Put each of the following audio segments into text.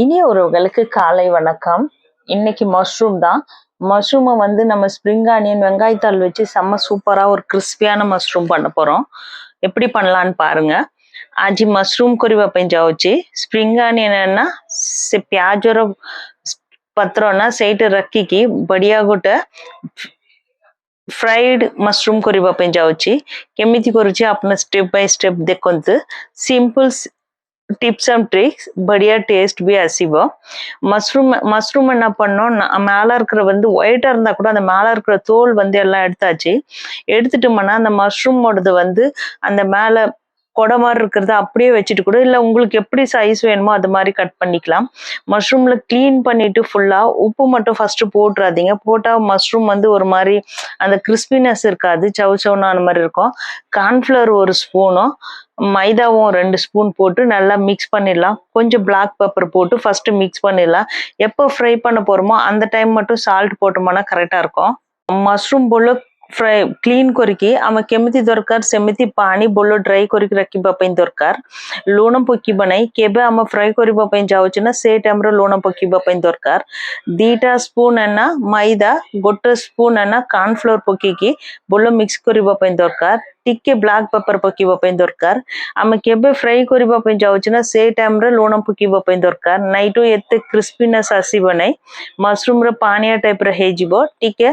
இனிய உறவுகளுக்கு காலை வணக்கம். இன்னைக்கு மஷ்ரூம் தான். மஷ்ரூமை வந்து நம்ம ஸ்ப்ரிங் ஆனியன் வெங்காயத்தாள் வச்சு செம்ம சூப்பராக ஒரு கிறிஸ்பியான மஷ்ரூம் பண்ண போகிறோம் எப்படி பண்ணலான்னு பாருங்க. आज மஷ்ரூம் मशरूम करी जाऊँगी स्प्रिंग आनियन से प्याज और पत्र सैट रखिकी बढ़िया गोटे फ्राइड मशरूम करने जाऊँगी केमी ஸ்டெப் स्टेप बाय स्टेप देखते டிப்ஸ் அண்ட் ட்ரிக்ஸ் படியா டேஸ்ட் பி அசிவோ மஷ்ரூம் மஷ்ரூம் என்ன பண்ணோம் மேலே இருக்கிற வந்து ஒயிட்டாக இருந்தால் கூட அந்த மேலே இருக்கிற தோல் வந்து எல்லாம் எடுத்தாச்சு. எடுத்துட்டோம்னா அந்த மஷ்ரூமோடது வந்து அந்த மேலே கொடை மாதிரி இருக்கிறத அப்படியே வச்சுட்டு கூட இல்லை உங்களுக்கு எப்படி சைஸ் வேணுமோ அது மாதிரி கட் பண்ணிக்கலாம். மஷ்ரூமில் க்ளீன் பண்ணிவிட்டு ஃபுல்லாக உப்பு மட்டும் ஃபஸ்ட்டு போட்டுறாதீங்க. போட்டால் மஷ்ரூம் வந்து ஒரு மாதிரி அந்த கிறிஸ்பினஸ் இருக்காது சவு சவுனான மாதிரி இருக்கும். கார்ன்ஃப்ளவர் ஒரு ஸ்பூனும் மைதாவும் ரெண்டு ஸ்பூன் போட்டு நல்லா மிக்ஸ் பண்ணிடலாம் கொஞ்சம் பிளாக் பெப்பர் போட்டு ஃபஸ்ட்டு மிக்ஸ் பண்ணிடலாம் எப்போ ஃப்ரை பண்ண போகிறோமோ அந்த டைம் மட்டும் சால்ட் போட்டோம்னா கரெக்டாக இருக்கும் మష్రూమ్ బొల్లో ఫ్రై క్లీన్ కొరికి ఆమె కెమితి దొరకార్ సెమితి పాని బొల్లో డ్రై కొరికి రక్కిబా పైన దొరకార్ లూణం పొక్కిబా నై కేబే ఆమె ఫ్రై కొరిబా పైన చావచ్చిన సే టైంలో లూణం పొక్కిబా పైన దొరకార్ దీటా స్పూన్ అన్న మైదా గొట్ట స్పూన్ అన్న కార్న్ఫ్లోర్ పొక్కికి బొల్లో మిక్స్ కొరిబా పైన దొరకార్ ଟିକେ ବ୍ଲାକ୍ ପେପର ପକେଇବା ପାଇଁ ଦରକାର ଆମେ କେବେ ଫ୍ରାଏ କରିବା ପାଇଁ ଯାଉଛୁ ନା ସେ ଟାଇମରେ ଲୁଣ ପକେଇବା ପାଇଁ ଦରକାର ନାଇଟୁ ଏତେ କ୍ରିସ୍ପିନେସ୍ ଆସିବ ନାହିଁ ମସରୁମର ପାଣିଆ ଟାଇପର ହେଇଯିବ ଟିକେ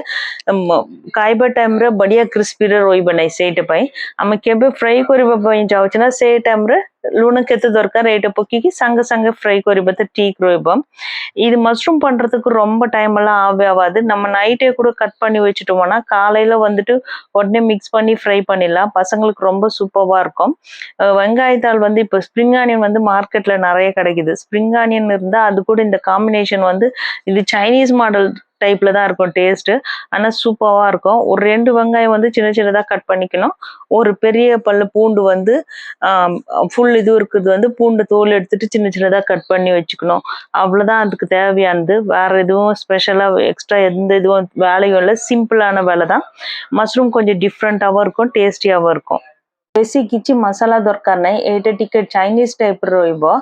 ମ- ଖାଇବା ଟାଇମରେ ବଢିଆ କ୍ରିସ୍ପିରେ ରହିବ ନାହିଁ ସେଇଟା ପାଇଁ ଆମେ କେବେ ଫ୍ରାଏ କରିବା ପାଇଁ ଯାଉଛୁ ନା ସେଇ ଟାଇମରେ ଲୁଣ କେତେ ଦରକାର ଏଇଟା ପକେଇକି ସାଙ୍ଗେ ସାଙ୍ଗେ ஃப்ரை କରିବା ତ ଠିକ ରହିବ இது மஷ்ரூம் பண்றதுக்கு ரொம்ப டைம் எல்லாம் ஆவே ஆகாது நம்ம நைட்டே கூட கட் பண்ணி வச்சுட்டோம்னா காலையில வந்துட்டு உடனே மிக்ஸ் பண்ணி ஃப்ரை பண்ணிடலாம் பசங்களுக்கு ரொம்ப சூப்பரா இருக்கும் அஹ் வெங்காயத்தாள் வந்து இப்போ ஸ்ப்ரிங் ஆனியன் வந்து மார்க்கெட்ல நிறைய கிடைக்குது ஸ்ப்ரிங் ஆனியன் இருந்தா அது கூட இந்த காம்பினேஷன் வந்து இது சைனீஸ் மாடல் டைப்பில் தான் இருக்கும் டேஸ்ட்டு ஆனால் சூப்பராக இருக்கும். ஒரு ரெண்டு வெங்காயம் வந்து சின்ன சின்னதாக கட் பண்ணிக்கணும். ஒரு பெரிய பல்லு பூண்டு வந்து ஃபுல் இது இருக்கிறது வந்து பூண்டு தோல் எடுத்துட்டு சின்ன சின்னதாக கட் பண்ணி வச்சுக்கணும். அவ்வளோதான் அதுக்கு தேவையானது. வேறு எதுவும் ஸ்பெஷலாக எக்ஸ்ட்ரா எந்த இதுவும் வேலையும் இல்லை. சிம்பிளான வேலை தான் மஷ்ரூம் கொஞ்சம் டிஃப்ரெண்ட்டாகவும் இருக்கும் டேஸ்டியாகவும் இருக்கும். ବେଶୀ କିଛି ମସଲା ଦରକାର ନାହିଁ ଏଇଟା ଟିକେ ଚାଇନିଜ ଟାଇପ ର ରହିବ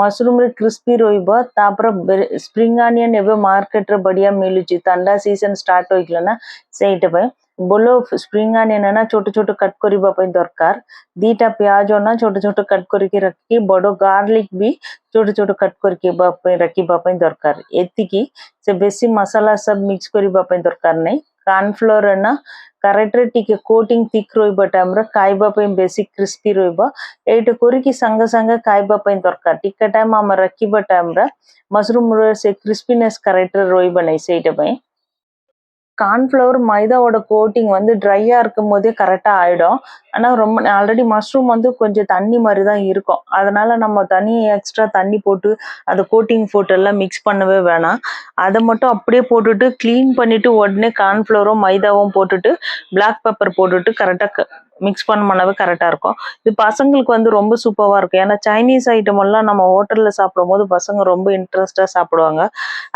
ମସରୁମରେ କ୍ରିସ୍ପି ରହିବ ତାପରେ ସ୍ପ୍ରିଙ୍ଗ ଆନିୟନ ଏବେ ମାର୍କେଟରେ ବଢିଆ ମିଳୁଛି ଥଣ୍ଡା ସିଜନ ଷ୍ଟାର୍ଟ ହୋଇଗଲା ନା ସେଇଟା ପାଇଁ ବୋଲ ସ୍ପ୍ରିଙ୍ଗ ଆନିୟନ ନା ଛୋଟ ଛୋଟ କଟ୍ କରିବା ପାଇଁ ଦରକାର ଦିଟା ପିଆଜ ନା ଛୋଟ ଛୋଟ କଟ୍ କରିକି ରଖିକି ବଡ ଗାର୍ଲିକ ବି ଛୋଟ ଛୋଟ କଟ୍ କରିକି ବା ପାଇଁ ରଖିବା ପାଇଁ ଦରକାର ଏତିକି ସେ ବେଶୀ ମସଲା ସବୁ ମିକ୍ସ କରିବା ପାଇଁ ଦରକାର ନାହିଁ କର୍ଣ୍ଣଫ୍ଲୋର ନା करेट्रे टे कोटिंग थिक् रोब कईबापाई बेसिक क्रिस्पी रोब एट कोरी संग संग कईबापाई दरकार टिका टाइम आम रखी टाइम मशरूम से क्रिस्पीनेस करेट्रे से नहीं सही கார்ன்ஃப்ளவர் மைதாவோட கோட்டிங் வந்து ட்ரையா இருக்கும் போதே கரெக்டா ஆயிடும். ஆனா ரொம்ப ஆல்ரெடி மஷ்ரூம் வந்து கொஞ்சம் தண்ணி மாதிரி தான் இருக்கும். அதனால நம்ம தனி எக்ஸ்ட்ரா தண்ணி போட்டு அந்த கோட்டிங் போட்டு எல்லாம் மிக்ஸ் பண்ணவே வேணாம். அதை மட்டும் அப்படியே போட்டுட்டு க்ளீன் பண்ணிட்டு உடனே கார்ன்ஃப்ளவரும் மைதாவும் போட்டுட்டு பிளாக் பெப்பர் போட்டுட்டு கரெக்டாக மிக்ஸ் பண்ணோம்னாவே கரெக்டாக இருக்கும். இது பசங்களுக்கு வந்து ரொம்ப சூப்பராக இருக்கும். ஏன்னா சைனீஸ் ஐட்டம் எல்லாம் நம்ம ஹோட்டலில் சாப்பிடும் போது பசங்க ரொம்ப இன்ட்ரெஸ்டாக சாப்பிடுவாங்க.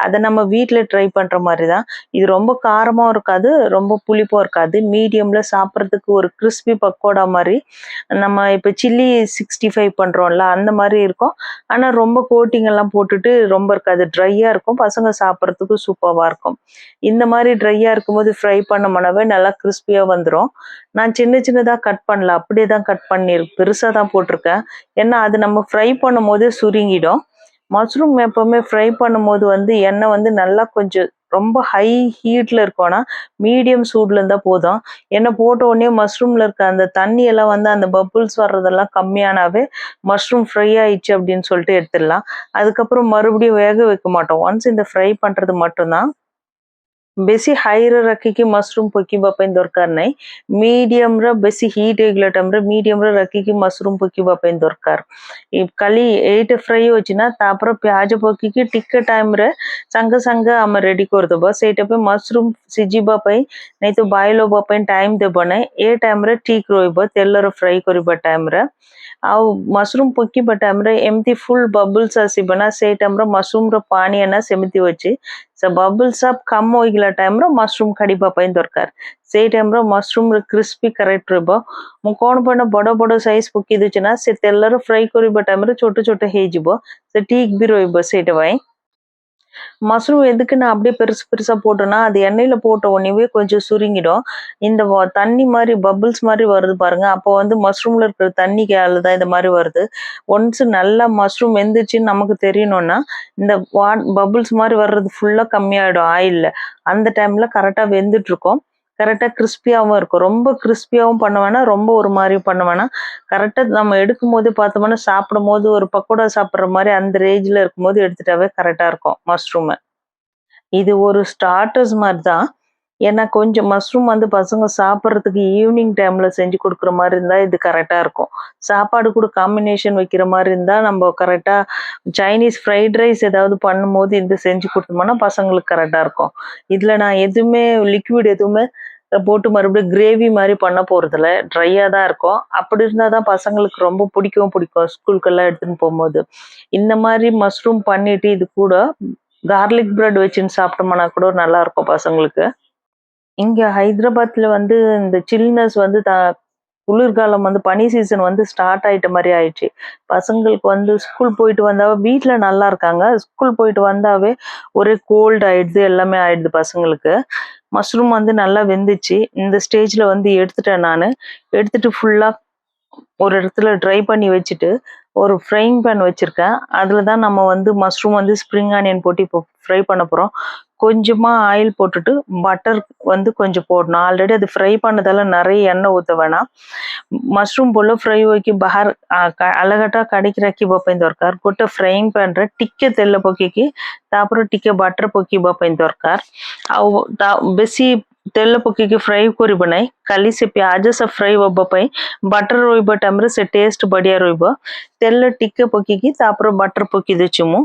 அதை நம்ம வீட்டில் ட்ரை பண்ணுற மாதிரி தான் இது ரொம்ப காரமாகவும் இருக்காது ரொம்ப புளிப்பும் இருக்காது. மீடியமில் சாப்பிட்றதுக்கு ஒரு கிறிஸ்பி பக்கோடா மாதிரி நம்ம இப்போ சில்லி சிக்ஸ்டி ஃபைவ் பண்ணுறோம்ல அந்த மாதிரி இருக்கும். ஆனால் ரொம்ப கோட்டிங் எல்லாம் போட்டுட்டு ரொம்ப இருக்காது. ட்ரையாக இருக்கும். பசங்க சாப்பிட்றதுக்கு சூப்பராக இருக்கும். இந்த மாதிரி ட்ரையாக இருக்கும்போது ஃப்ரை பண்ணோம்னாவே நல்லா கிறிஸ்பியாக வந்துடும் நான் சின்ன சின்னதாக கட் பண்ணல அப்படியே தான் கட் பண்ணி பெருசாக தான் போட்டிருக்கேன். ஏன்னா அது நம்ம ஃப்ரை பண்ணும் போதே சுருங்கிடும். மஷ்ரூம் எப்பவுமே ஃப்ரை பண்ணும்போது வந்து எண்ணெய் வந்து நல்லா கொஞ்சம் ரொம்ப ஹை ஹீட்ல இருக்கோன்னா மீடியம் சூடில் இருந்தால் போதும். எண்ணெய் போட்ட உடனே மஷ்ரூம்ல இருக்க அந்த தண்ணி எல்லாம் வந்து அந்த பபுள்ஸ் வர்றதெல்லாம் கம்மியானாவே மஷ்ரூம் ஃப்ரை ஆயிடுச்சு அப்படின்னு சொல்லிட்டு எடுத்துடலாம். அதுக்கப்புறம் மறுபடியும் வேக வைக்க மாட்டோம். ஒன்ஸ் இந்த ஃப்ரை பண்றது மட்டும்தான். ବେଶୀ ହାଇରେ ରଖିକି ମସରୁମ ପକେଇବା ପାଇଁ ଦରକାର ନାହିଁ ମିଡିୟମର ବେଶୀ ହିଟ୍ ହେଇଗଲା ଟାଇମରେ ମିଡିୟମରେ ରଖିକି ମସରୁମ ପକେଇବା ପାଇଁ ଦରକାର ଏ ଖାଲି ଏଇଟା ଫ୍ରାଇ ଅଛି ନା ତାପରେ ପିଆଜ ପକେଇକି ଟିକେ ଟାଇମରେ ସାଙ୍ଗେ ସାଙ୍ଗେ ଆମେ ରେଡି କରିଦେବା ସେଇଟା ପାଇଁ ମସରୁମ ସିଝିବା ପାଇଁ ନାଇଁ ତ ବଏଲ ହେବା ପାଇଁ ଟାଇମ ଦେବ ନାହିଁ ଏ ଟାଇମରେ ଠିକ ରହିବ ତେଲରେ ଫ୍ରାଇ କରିବା ଟାଇମରେ ଆଉ ମସରୁମ ପକେଇବା ଟାଇମରେ ଏମିତି ଫୁଲ ବବୁଲ୍ସ ଆସିବ ନା ସେଇ ଟାଇମରେ ମସରୁମର ପାଣି ନା ସେମିତି ଅଛି ସେ bubbles up କମ ହୋଇଗଲା ଟାଇମ୍ର ମସରୁମ୍ କାଢିବା ପାଇଁ ଦରକାର ସେଇ ଟାଇମ୍ର ମସରୁମ୍ର କ୍ରିସ୍ପି କରେକ୍ଟ ରହିବ ମୁଁ କ'ଣ ପାଇଁ ନା ବଡ଼ ବଡ଼ ସାଇଜ୍ ପକେଇ ଦେଉଛି ନା ସେ ତେଲରେ ଫ୍ରାଏ କରିବା ଟାଇମ୍ରେ ଛୋଟ ଛୋଟ ହେଇଯିବ ସେ ଠିକ୍ ବି ରହିବ ସେଇଟା ପାଇଁ மஷ்ரூம் எதுக்கு நான் அப்படியே பெருசு பெருசாக போட்டேன்னா அது எண்ணெயில் போட்ட உடனேவே கொஞ்சம் சுருங்கிடும். இந்த தண்ணி மாதிரி பபுள்ஸ் மாதிரி வருது பாருங்க. அப்போ வந்து மஷ்ரூம்ல இருக்கிற தண்ணி கேல தான் இந்த மாதிரி வருது. ஒன்ஸ் நல்லா மஷ்ரூம் வெந்துச்சுன்னு நமக்கு தெரியணும்னா இந்த வா பபுள்ஸ் மாதிரி வர்றது ஃபுல்லா கம்மியாயிடும் ஆயில்ல அந்த டைம்ல கரெக்டா வெந்துட்டு கரெக்டாக கரெக்டா இருக்கும். ரொம்ப கிறிஸ்பியாகவும் பண்ண வேணாம் ரொம்ப ஒரு மாதிரியும் பண்ண வேணாம். கரெக்டாக நம்ம எடுக்கும் போது பார்த்தோம்னா சாப்பிடும் போது ஒரு பக்கோடா சாப்பிட்ற மாதிரி அந்த ரேஞ்சில் இருக்கும்போது எடுத்துட்டாவே கரெக்டாக இருக்கும் மஷ்ரூம் இது ஒரு ஸ்டார்டர்ஸ் மாதிரி தான் ஏன்னா கொஞ்சம் மஷ்ரூம் வந்து பசங்க சாப்பிட்றதுக்கு ஈவினிங் டைம்ல செஞ்சு கொடுக்குற மாதிரி இருந்தால் இது கரெக்டாக இருக்கும். சாப்பாடு கூட காம்பினேஷன் வைக்கிற மாதிரி இருந்தால் நம்ம கரெக்டாக சைனீஸ் ஃப்ரைட் ரைஸ் ஏதாவது பண்ணும்போது இது செஞ்சு கொடுத்தோம்னா பசங்களுக்கு கரெக்டாக இருக்கும். இதுல நான் எதுவுமே லிக்விட் எதுவுமே போட்டு மறுபடியும் கிரேவி மாதிரி பண்ண போறதில்ல. ட்ரையாக தான் இருக்கும். அப்படி இருந்தா தான் பசங்களுக்கு ரொம்ப பிடிக்கவும் பிடிக்கும். ஸ்கூலுக்கெல்லாம் எடுத்துன்னு போகும்போது. இந்த மாதிரி மஷ்ரூம் பண்ணிட்டு இது கூட கார்லிக் பிரெட் வச்சுன்னு சாப்பிட்டோம்னா கூட நல்லா இருக்கும் பசங்களுக்கு. இங்க ஹைதராபாத்ல வந்து இந்த சில்னஸ் வந்து த குளிர்காலம் வந்து பனி சீசன் வந்து ஸ்டார்ட் ஆயிட்ட மாதிரி ஆயிடுச்சு. பசங்களுக்கு வந்து ஸ்கூல் போயிட்டு வந்தாவே வீட்ல நல்லா இருக்காங்க. ஸ்கூல் போயிட்டு வந்தாவே ஒரே கோல்டு ஆயிடுது எல்லாமே ஆயிடுது பசங்களுக்கு. மஷ்ரூம் வந்து நல்லா வெந்துச்சு. இந்த ஸ்டேஜ்ல வந்து எடுத்துட்டேன் நான். எடுத்துட்டு ஃபுல்லா ஒரு இடத்துல ட்ரை பண்ணி வச்சுட்டு ஒரு ஃப்ரைங் பேன் வச்சிருக்கேன். அதில் தான் நம்ம வந்து மஷ்ரூம் வந்து ஸ்ப்ரிங் ஆனியன் போட்டு இப்போ ஃப்ரை பண்ண போகிறோம் கொஞ்சமாக ஆயில் போட்டுட்டு பட்டர் வந்து கொஞ்சம் போடணும் ஆல்ரெடி அது ஃப்ரை பண்ணதால நிறைய எண்ணெய் ஊற்ற வேணாம் ମସରୁମ୍ ବୋଲ ଫ୍ରାଇ ହୋଇକି ବାହାର ଅଲଗାଟା କାଢିକି ରଖିବା ପାଇଁ ଦରକାର ଗୋଟେ ଫ୍ରାଇଂ ପ୍ୟାନରେ ଟିକେ ତେଲ ପକେଇକି ତାପରେ ଟିକେ ବାଟର ପକେଇବା ପାଇଁ ଦରକାର ଆଉ ତା ବେଶୀ ତେଲ ପକେଇକି ଫ୍ରାଇ କରିବ ନାହିଁ ଖାଲି ସେ ପିଆଜ ସେ ଫ୍ରାଇ ହେବା ପାଇଁ ବାଟର ରହିବା ଟାଇମ୍ରେ ସେ ଟେଷ୍ଟ ବଢିଆ ରହିବ ତେଲ ଟିକେ ପକେଇକି ତାପରେ ବାଟର ପକେଇ ଦେଉଛି ମୁଁ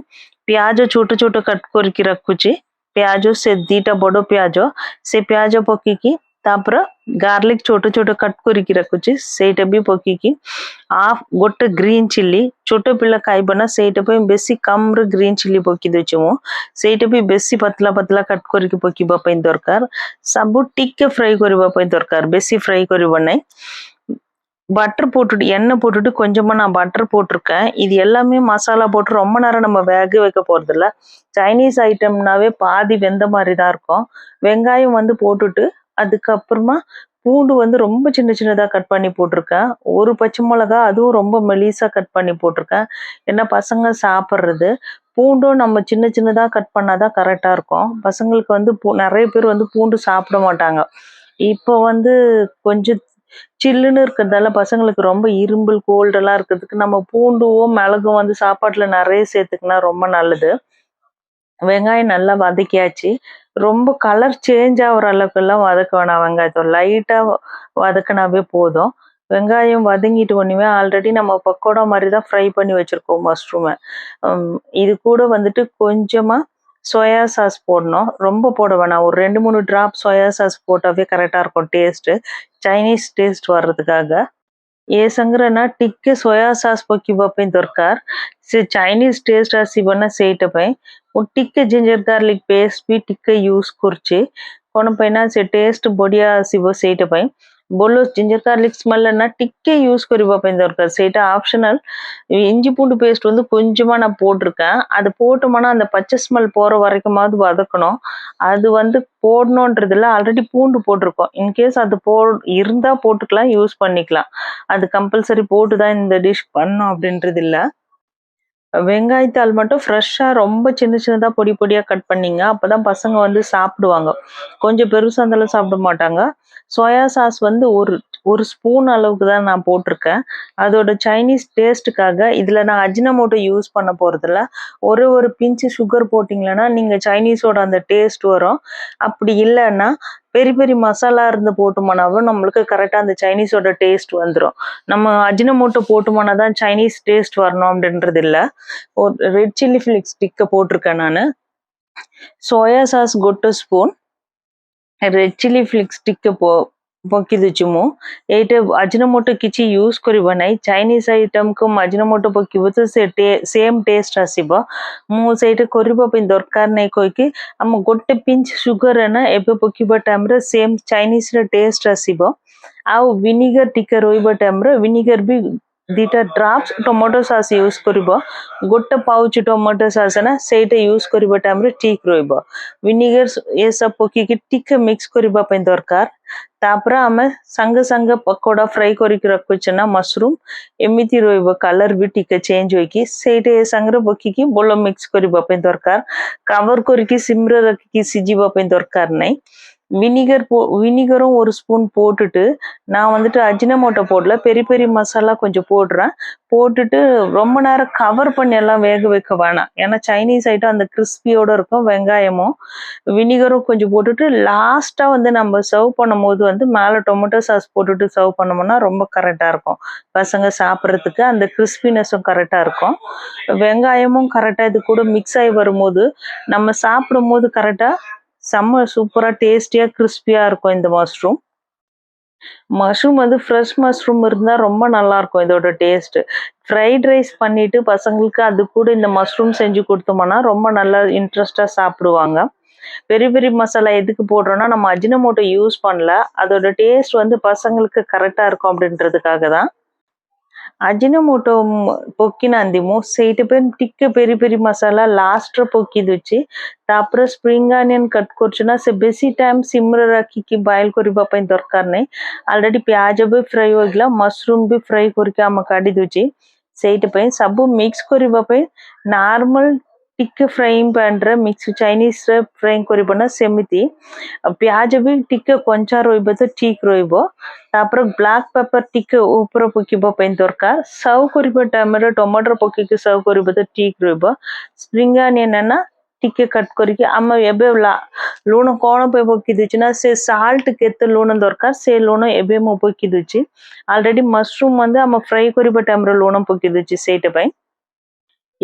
ପିଆଜ ଛୋଟ ଛୋଟ କଟ୍ କରିକି ରଖୁଛି ପିଆଜ ସେ দুইটা ବଡ଼ ପିଆଜ ସେ ପିଆଜ ପକେଇକି ତାପରେ ଗାର୍ଲିକ ଛୋଟ ଛୋଟ କଟ୍ କରିକି ରଖୁଛି ସେଇଟା ବି ପକେଇକି ଆ ଗୋଟେ ଗ୍ରୀନ୍ ଚିଲି ଛୋଟ ପିଲା ଖାଇବ ନା ସେଇଟା ପାଇଁ ବେଶୀ କମ୍ରେ ଗ୍ରୀନ୍ ଚିଲି ପକେଇ ଦେଉଛି ମୁଁ ସେଇଟା ବି ବେଶୀ ପତଲା ପତଲା କଟ୍ କରିକି ପକେଇବା ପାଇଁ ଦରକାର ସବୁ ଟିକେ ଫ୍ରାଏ କରିବା ପାଇଁ ଦରକାର ବେଶୀ ଫ୍ରାଏ କରିବ ନାହିଁ பட்டர் போட்டுட்டு எண்ணெய் போட்டுட்டு கொஞ்சமாக நான் பட்டர் போட்டிருக்கேன். இது எல்லாமே மசாலா போட்டு ரொம்ப நேரம் நம்ம வேக வைக்க போகிறதில்ல சைனீஸ் ஐட்டம்னாவே பாதி வெந்த மாதிரி தான் இருக்கும். வெங்காயம் வந்து போட்டுட்டு அதுக்கப்புறமா பூண்டு வந்து ரொம்ப சின்ன சின்னதாக கட் பண்ணி போட்டிருக்கேன். ஒரு பச்சை மிளகா அதுவும் ரொம்ப மெலிசாக கட் பண்ணி போட்டிருக்கேன். ஏன்னா பசங்க சாப்பிட்றது. பூண்டும் நம்ம சின்ன சின்னதாக கட் பண்ணால் தான் கரெக்டாக இருக்கும். பசங்களுக்கு வந்து பூ- நிறைய பேர் வந்து பூண்டு சாப்பிட மாட்டாங்க. இப்போ வந்து கொஞ்சம் சில்லுன்னு இருக்கிறதால பசங்களுக்கு ரொம்ப இரும்பல் கோல்டு எல்லாம் இருக்கிறதுக்கு நம்ம பூண்டும் மிளகும் வந்து சாப்பாட்டுல நிறைய சேர்த்துக்கினா ரொம்ப நல்லது. வெங்காயம் நல்லா வதக்கியாச்சு. ரொம்ப கலர் சேஞ்ச் ஆகிற அளவுக்கு எல்லாம் வதக்க வேணாம் வெங்காயத்தை. லைட்டா வதக்கினாவே போதும். வெங்காயம் வதங்கிட்டு ஒன்றுமே ஆல்ரெடி நம்ம பக்கோடா மாதிரி தான் ஃப்ரை பண்ணி வச்சிருக்கோம் மஷ்ரூமை இது கூட வந்துட்டு கொஞ்சமா சோயா சாஸ் போடணும் ரொம்ப போட வேணாம் ஒரு ரெண்டு மூணு ட்ராப் சோயா சாஸ் போட்டாவே கரெக்டாக இருக்கும் டேஸ்ட்டு சைனீஸ் டேஸ்ட் வர்றதுக்காக ఏ సంగ్రహణ టిక్కి సోయా సాస్ పొక్కిబో పైన దొరకార్ చైనీస్ టేస్ట్ సిబన్న సేట పై టిక్క జింజర్ గార్లిక్ పేస్ట్ బి టిక్క యూస్ కుర్చి కొన పైన టేస్ట్ బొడియా సిబో సేట పై বললো ஜிஞ்சர் গার্লিক ஸ்மெல்ல நான் டிக்கே யூஸ் கரி பார்ப்பேன் இந்த ஒரு கசைட்டா ஆப்ஷனல் இஞ்சி பூண்டு பேஸ்ட் வந்து கொஞ்சமாக நான் போட்டிருக்கேன். அது போட்டோம்னா அந்த பச்சை ஸ்மெல் போகிற வரைக்குமாவது வதக்கணும். அது வந்து போடணுன்றதுல ஆல்ரெடி பூண்டு போட்டிருக்கோம். இன்கேஸ் அது போ இருந்தால் போட்டுக்கலாம் யூஸ் பண்ணிக்கலாம். அது கம்பல்சரி போட்டு தான் இந்த டிஷ் பண்ணோம் அப்படின்றது இல்லை. வெங்காயத்தால் மட்டும் ஃப்ரெஷ்ஷாக ரொம்ப சின்ன சின்னதாக பொடி பொடியாக கட் பண்ணீங்க. அப்பதான் பசங்க வந்து சாப்பிடுவாங்க. கொஞ்சம் பெருசாக இருந்தாலும் சாப்பிட மாட்டாங்க. சோயா சாஸ் வந்து ஒரு ஒரு ஸ்பூன் அளவுக்கு தான் நான் போட்டிருக்கேன். அதோட சைனீஸ் டேஸ்ட்டுக்காக இதில் நான் அஜினமோட்டோ யூஸ் பண்ண போகிறதில்ல ஒரு ஒரு பிஞ்சு சுகர் போட்டிங்களன்னா நீங்கள் சைனீஸோட அந்த டேஸ்ட் வரும். அப்படி இல்லைன்னா பெரிய பெரிய மசாலா இருந்து போட்டுமானாவும் நம்மளுக்கு கரெக்டாக அந்த சைனீஸோட டேஸ்ட் வந்துடும் நம்ம அஜினமோட்டோ போட்டுமானா தான் சைனீஸ் டேஸ்ட் வரணும் அப்படின்றது இல்லை. ஒரு ரெட் சில்லி ஃபிளிக்ஸ் ஸ்டிக்கை போட்டிருக்கேன் நான். சோயா சாஸ் கொட்டு ஸ்பூன் ரெட் சில்லி ஃபிளிக்ஸ் ஸ்டிக்கை போ ପକେଇ ଦଉଛି ମୁଁ ଏଇଟା ଆଜିନୋମୋଟୋ କିଛି ୟୁଜ କରିବ ନାହିଁ ଚାଇନିଜ ଆଇଟମକୁ ଆଜିନୋମୋଟୋ ପକେଇବ ତ ସେ ସେମ୍ ଟେଷ୍ଟ ଆସିବ ମୁଁ ସେଇଟା କରିବା ପାଇଁ ଦରକାର ନାହିଁ କହିକି ଆମ ଗୋଟେ ପିଞ୍ଚ ସୁଗର ନା ଏବେ ପକେଇବା ଟାଇମରେ ସେମ୍ ଚାଇନିଜର ଟେଷ୍ଟ ଆସିବ ଆଉ ଭିନିଗର ଟିକେ ରହିବା ଟାଇମରେ ଭିନିଗର ବି ଦିଟା ଡ୍ରାଫ୍ଟ ଟମାଟୋ ସସ୍ ୟୁଜ କରିବ ଗୋଟେ ପାଉଚ୍ ଟମାଟୋ ସସ୍ ନା ସେଇଟା ୟୁଜ କରିବା ଟାଇମରେ ଠିକ ରହିବ ଭିନିଗର ଏସବୁ ପକେଇକି ଟିକେ ମିକ୍ସ କରିବା ପାଇଁ ଦରକାର ତାପରେ ଆମେ ସାଙ୍ଗେ ସାଙ୍ଗେ ପକୋଡା ଫ୍ରାଏ କରିକି ରଖୁଛେ ନା ମସରୁମ ଏମିତି ରହିବ କଲର ବି ଟିକେ ଚେଞ୍ଜ ହୋଇକି ସେଇଟା ଏ ସାଙ୍ଗରେ ପକେଇକି ଭଲ ମିକ୍ସ କରିବା ପାଇଁ ଦରକାର କଭର କରିକି ସିମରେ ରଖିକି ସିଝିବା ପାଇଁ ଦରକାର ନାହିଁ வினிகர் போ வினிகரும் ஒரு ஸ்பூன் போட்டுட்டு நான் வந்துட்டு அஜினமோட்டோ போடல பெரிய பெரிய மசாலா கொஞ்சம் போடுறேன். போட்டுட்டு ரொம்ப நேரம் கவர் பண்ணி எல்லாம் வேக வைக்க வேணாம். ஏன்னா சைனீஸ் ஐட்டம் அந்த கிறிஸ்பியோட இருக்கும் வெங்காயமும். வினிகரும் கொஞ்சம் போட்டுட்டு லாஸ்ட்டாக வந்து நம்ம சர்வ் பண்ணும்போது வந்து மேலே டொமேட்டோ சாஸ் போட்டுட்டு சர்வ் பண்ணோம்னா ரொம்ப கரெக்டாக இருக்கும். பசங்க சாப்பிட்றதுக்கு அந்த கிறிஸ்பினஸும் கரெக்டாக இருக்கும். வெங்காயமும் கரெக்டாக இது கூட மிக்ஸ் ஆகி வரும்போது நம்ம சாப்பிடும்போது கரெக்டாக செம்ம சூப்பராக டேஸ்டியாக கிறிஸ்பியாக இருக்கும் இந்த மஷ்ரூம் மஷ்ரூம் வந்து ஃப்ரெஷ் மஷ்ரூம் இருந்தால் ரொம்ப நல்லா இருக்கும் இதோட டேஸ்ட் ஃப்ரைட் ரைஸ் பண்ணிட்டு பசங்களுக்கு அது கூட இந்த மஷ்ரூம் செஞ்சு கொடுத்தோம்னா ரொம்ப நல்லா இன்ட்ரெஸ்டாக சாப்பிடுவாங்க. பெரிய பெரிய மசாலா எதுக்கு போடுறோம்னா நம்ம அஜினமோட்டோ யூஸ் பண்ணல. அதோட டேஸ்ட் வந்து பசங்களுக்கு கரெக்டாக இருக்கும் அப்படின்றதுக்காக தான். అజినోమోటో ପକେଇନାହାନ୍ତି ସେଇଟା ପାଇଁ ଟିକେ ପେରି ପେରି ମସଲା ଲାଷ୍ଟରେ ପକେଇ ଦଉଛି ତାପରେ ସ୍ପ୍ରିଙ୍ଗ ଅନିୟନ କଟ୍ କରୁଛୁ ନା ସେ ବେଶୀ ଟାଇମ ସିମରେ ରଖିକି ବଏଲ କରିବା ପାଇଁ ଦରକାର ନାହିଁ ଅଲରେଡି ପିଆଜ ବି ଫ୍ରାଏ ହୋଇଗଲା ମସରୁମ ବି ଫ୍ରାଏ କରିକି ଆମେ କାଢି ଦଉଛି ସେଇଥିପାଇଁ ସବୁ ମିକ୍ସ କରିବା ପାଇଁ ନର୍ମାଲ टिक फ्रैम पॅन्ड्र मिक्स चायनीज फ्राई କରିବ ନା ସେମିତି ପିଆଜ ବି ଟିକେ କଞ୍ଚା ରହିବ ତ ଠିକ୍ ରହିବ ତାପରେ ବ୍ଲାକ୍ ପେପର୍ ଟିକେ ଉପରେ ପକେଇବା ପାଇଁ ଦରକାର ସର୍ଭ କରିବା ଟାଇମ୍ରେ ଟମାଟୋ ପକେଇକି ସର୍ଭ କରିବ ତ ଠିକ୍ ରହିବ ସ୍ପ୍ରିଙ୍ଗ ଅନିୟନ୍ ନା ଟିକେ କଟ୍ କରିକି ଆମେ ଏବେ ଲୁଣ କ'ଣ ପାଇଁ ପକେଇ ଦେଉଛି ନା ସେ ସାଲ୍ଟ କେତେ ଲୁଣ ଦରକାର ସେ ଲୁଣ ଏବେ ମୁଁ ପକେଇ ଦେଉଛି ଅଲରେଡ଼ି ମସରୁମ୍ ମଧ୍ୟ ଆମ ଫ୍ରାଏ କରିବା ଟାଇମ୍ରେ ଲୁଣ ପକେଇ ଦେଉଛି ସେଇଟା ପାଇଁ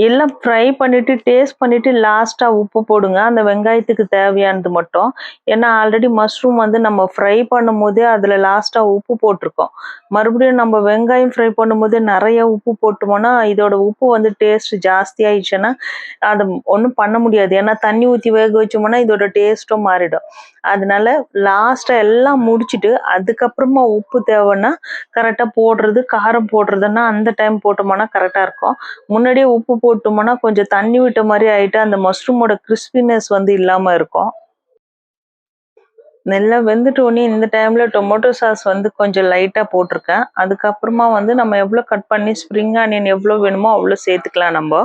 எல்லாம் ஃப்ரை பண்ணிட்டு டேஸ்ட் பண்ணிட்டு லாஸ்ட்டாக உப்பு போடுங்க. அந்த வெங்காயத்துக்கு தேவையானது மட்டும். ஏன்னா ஆல்ரெடி மஷ்ரூம் வந்து நம்ம ஃப்ரை பண்ணும் போதே அதுல லாஸ்டா உப்பு போட்டிருக்கோம். மறுபடியும் நம்ம வெங்காயம் ஃப்ரை பண்ணும்போது நிறைய உப்பு போட்டோம்னா இதோட உப்பு வந்து டேஸ்ட் ஜாஸ்தி ஆயிடுச்சுன்னா அதை ஒன்றும் பண்ண முடியாது. ஏன்னா தண்ணி ஊற்றி வேக வச்சோம்னா இதோட டேஸ்ட்டும் மாறிடும். அதனால லாஸ்ட்டாக எல்லாம் முடிச்சுட்டு அதுக்கப்புறமா உப்பு தேவைன்னா கரெக்டாக போடுறது காரம் போடுறதுன்னா அந்த டைம் போட்டோம்னா கரெக்டாக இருக்கும். முன்னாடியே உப்பு போட்டோம்னா கொஞ்சம் தண்ணி விட்ட மாதிரி ஆயிட்டு அந்த மஷ்ரூமோட கிறிஸ்பினஸ் வந்து இல்லாம இருக்கும். நல்லா வெந்துட்டோடனே இந்த டைம்ல டொமேட்டோ சாஸ் வந்து கொஞ்சம் லைட்டா போட்டிருக்கேன். அதுக்கப்புறமா வந்து நம்ம எவ்வளவு கட் பண்ணி ஸ்ப்ரிங் ஆனியன் எவ்வளவு வேணுமோ அவ்வளவு சேர்த்துக்கலாம் நம்ம.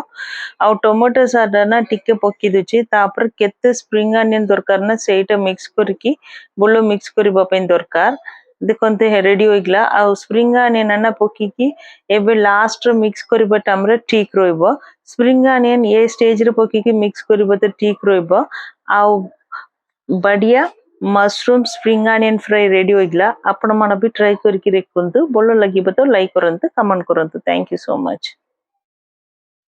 அವು டொமேட்டோ சாட்னா டிக்க பொக்கிதுச்சு அப்புறம் கெத்து ஸ்ப்ரிங் ಆನಿಯನ್ ದೊರ್ಕಾರ್ನ ಸೇಟ மிக்ஸ் ಕೊರಿಕಿ புல்லு மிக்ஸ் ಕೊರಿ ಬಪೈನ್ ದೊರ್ಕಾರ್ ಇದಕ್ಕೊಂತ ರೆಡಿ ரெடி வைக்கல. ಸ್ಪ್ರಿಂಗ್ ஸ்ப்ரிங் ಅನ್ನ ಪೊಕ್ಕಿಕ್ಕಿ ಎಬ್ಬೆ ಲಾಸ್ಟ್ லாஸ்ட் மிக்ஸ் ಬಟ್ ಅಮ್ರೆ ಟೀಕ್ ರೋಯ್ಬೋ ସ୍ପ୍ରିଙ୍ଗ ଅନିୟନ ଏ ଷ୍ଟେଜରେ ପକେଇକି ମିକ୍ସ କରିବ ତ ଠିକ ରହିବ ଆଉ ବଢିଆ mushroom spring onion fry ready ହୋଇଗଲା ଆପଣମାନେ ବି ଟ୍ରାଏ କରିକି ଦେଖନ୍ତୁ ଭଲ ଲାଗିବ ତ ଲାଇକ୍ କରନ୍ତୁ କମେଣ୍ଟ କରନ୍ତୁ ଥ୍ୟାଙ୍କ ୟୁ ସୋ ମଚ୍